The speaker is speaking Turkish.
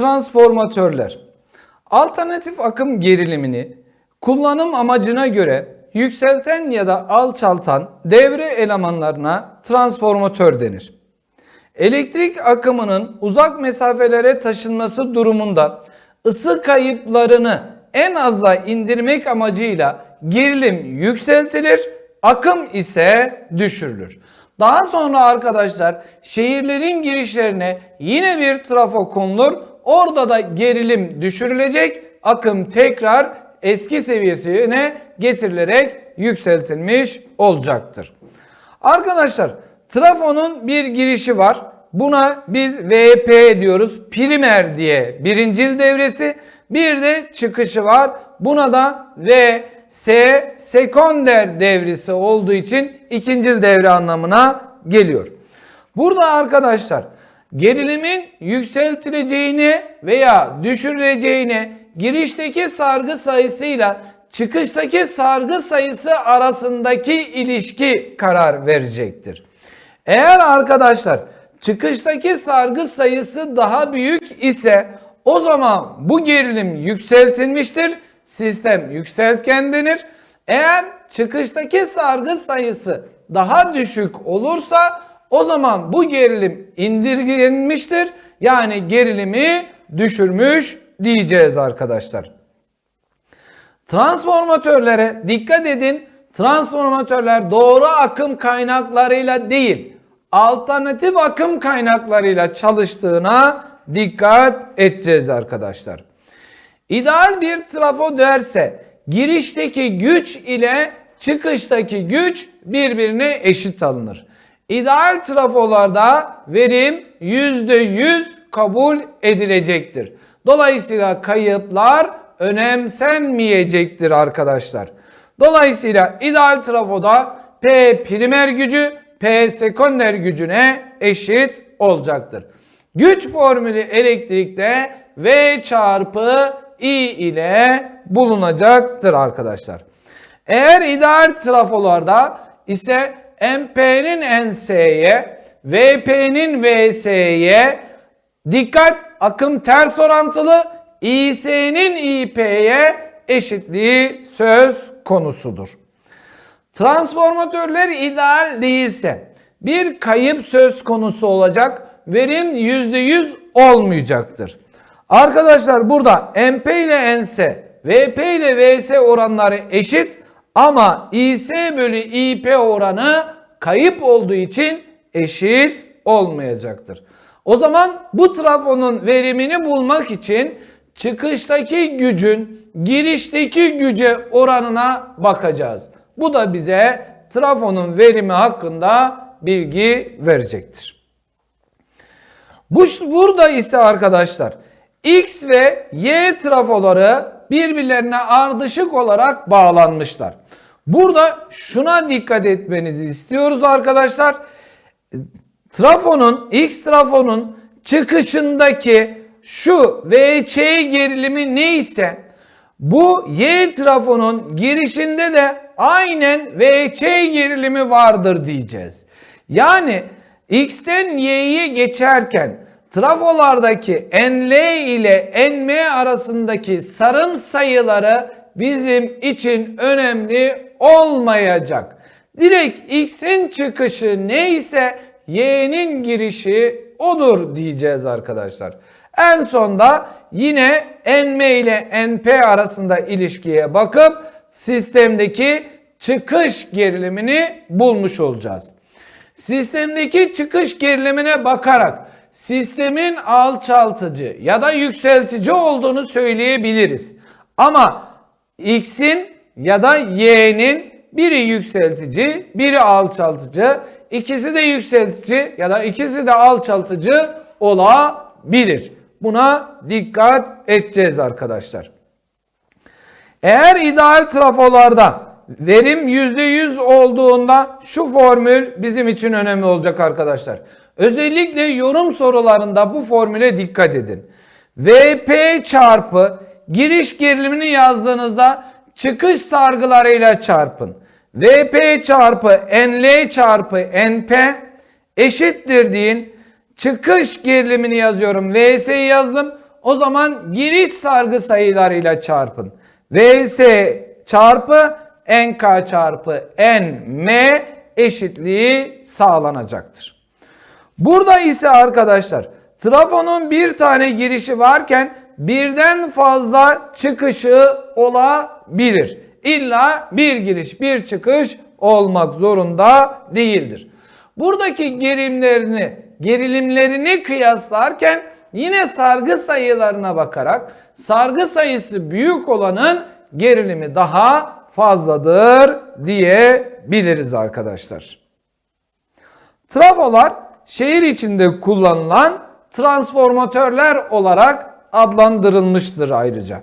transformatörler. Alternatif akım gerilimini kullanım amacına göre yükselten ya da alçaltan devre elemanlarına transformatör denir. Elektrik akımının uzak mesafelere taşınması durumunda ısı kayıplarını en aza indirmek amacıyla gerilim yükseltilir, akım ise düşürülür. Daha sonra arkadaşlar şehirlerin girişlerine yine bir trafo konulur. Orada da gerilim düşürülecek, akım tekrar eski seviyesine getirilerek yükseltilmiş olacaktır. Arkadaşlar trafonun bir girişi var. Buna biz VP diyoruz. Primer diye birincil devresi. Bir de çıkışı var. Buna da VS sekonder devresi olduğu için ikincil devre anlamına geliyor. Burada arkadaşlar gerilimin yükseltileceğini veya düşürüleceğini girişteki sargı sayısıyla çıkıştaki sargı sayısı arasındaki ilişki karar verecektir. Eğer arkadaşlar çıkıştaki sargı sayısı daha büyük ise o zaman bu gerilim yükseltilmiştir. Sistem yükseltgen denir. Eğer çıkıştaki sargı sayısı daha düşük olursa o zaman bu gerilim indirgenmiştir. Yani gerilimi düşürmüş diyeceğiz arkadaşlar. Transformatörlere dikkat edin. Transformatörler doğru akım kaynaklarıyla değil, alternatif akım kaynaklarıyla çalıştığına dikkat edeceğiz arkadaşlar. İdeal bir trafo derse girişteki güç ile çıkıştaki güç birbirine eşit alınır. İdeal trafolarda verim %100 kabul edilecektir. Dolayısıyla kayıplar önemsenmeyecektir arkadaşlar. Dolayısıyla ideal trafoda P primer gücü P sekonder gücüne eşit olacaktır. Güç formülü elektrikte V çarpı I ile bulunacaktır arkadaşlar. Eğer ideal trafolarda ise MP'nin NS'ye, VP'nin VS'ye dikkat akım ters orantılı İS'nin İP'ye eşitliği söz konusudur. Transformatörler ideal değilse bir kayıp söz konusu olacak, verim %100 olmayacaktır. Arkadaşlar burada MP ile NS, VP ile VS oranları eşit ama İS bölü İP oranı kayıp olduğu için eşit olmayacaktır. O zaman bu trafonun verimini bulmak için çıkıştaki gücün girişteki güce oranına bakacağız. Bu da bize trafonun verimi hakkında bilgi verecektir. Bu burada ise arkadaşlar X ve Y trafoları birbirlerine ardışık olarak bağlanmışlar. Burada şuna dikkat etmenizi istiyoruz arkadaşlar. Trafonun X trafonun çıkışındaki şu VC gerilimi neyse bu Y trafonun girişinde de aynen VC gerilimi vardır diyeceğiz. Yani X'ten Y'ye geçerken trafolardaki NL ile NM arasındaki sarım sayıları bizim için önemli olmayacak. Direkt X'in çıkışı neyse Y'nin girişi odur diyeceğiz arkadaşlar. En sonda yine NM ile NP arasında ilişkiye bakıp sistemdeki çıkış gerilimini bulmuş olacağız. Sistemdeki çıkış gerilimine bakarak sistemin alçaltıcı ya da yükseltici olduğunu söyleyebiliriz. Ama X'in ya da Y'nin biri yükseltici, biri alçaltıcı, ikisi de yükseltici ya da ikisi de alçaltıcı olabilir. Buna dikkat edeceğiz arkadaşlar. Eğer ideal trafolarda verim %100 olduğunda şu formül bizim için önemli olacak arkadaşlar. Özellikle yorum sorularında bu formüle dikkat edin. VP çarpı giriş gerilimini yazdığınızda çıkış sargılarıyla çarpın. VP çarpı NL çarpı NP eşittir deyin. Çıkış gerilimini yazıyorum. VS'yi yazdım. O zaman giriş sargı sayılarıyla çarpın. Vs çarpı NK çarpı NM eşitliği sağlanacaktır. Burada ise arkadaşlar trafonun bir tane girişi varken birden fazla çıkışı olabilir. İlla bir giriş bir çıkış olmak zorunda değildir. Buradaki gerilimlerini, gerilimlerini kıyaslarken yine sargı sayılarına bakarak sargı sayısı büyük olanın gerilimi daha fazladır diyebiliriz arkadaşlar. Trafolar şehir içinde kullanılan transformatörler olarak adlandırılmıştır ayrıca.